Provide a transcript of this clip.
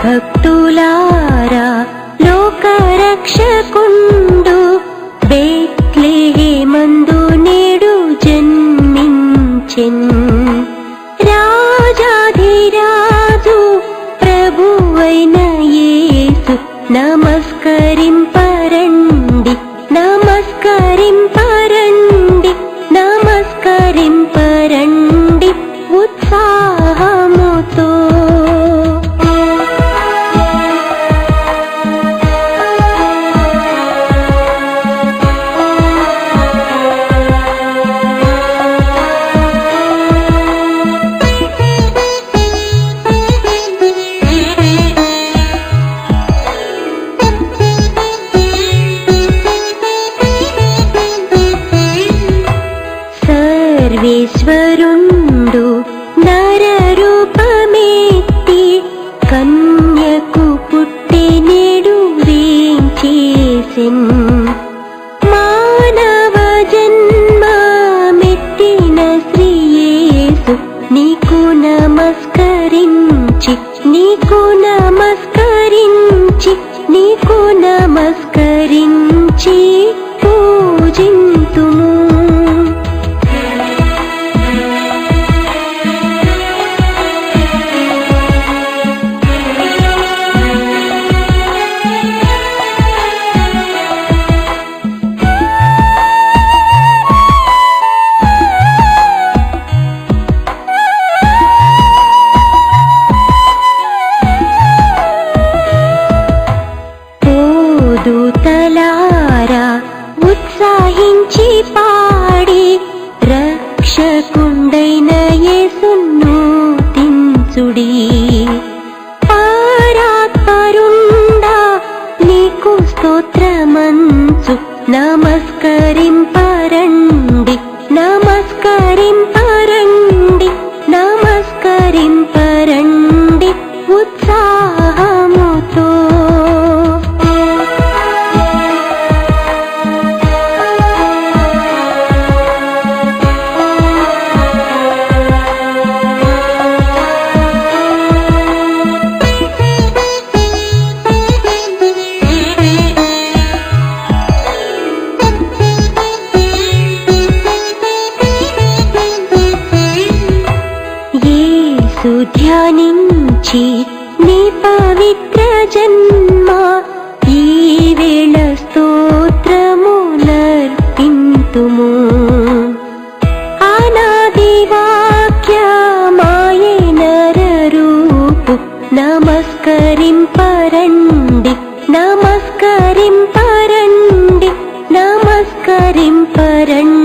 భక్తులారా లోక రక్షకుండు బేట్లేమందు నేడు జన్మించెన్. రాజాధిరాజు ప్రభువైన యేసు నమస్కరింపరండి నమస్కరింపరండి నమస్కరింపరండి. వేంచేసెన్ మానవ జన్మమెత్తిన శ్రీయేసు నీకు నమస్కరించి నీకు నమస్కరించి నీకు నమస్కరించి. పోదుతలారా ఉత్సాహించి పాడి రక్షకుండైన యేసును తించుడి. పారాత్పరుండా నీకు స్తోత్రమంచు నమస్కరింపరండి నమస్కరింప సుధ్యానించి నీ పవిత్ర జన్మ ఈ వేళ స్తోత్రములర్పింతుము നമസ്കരിം പരണ്ടി നമസ്കരിം പരണ്ടി നമസ്കരിം പരണ്ടി.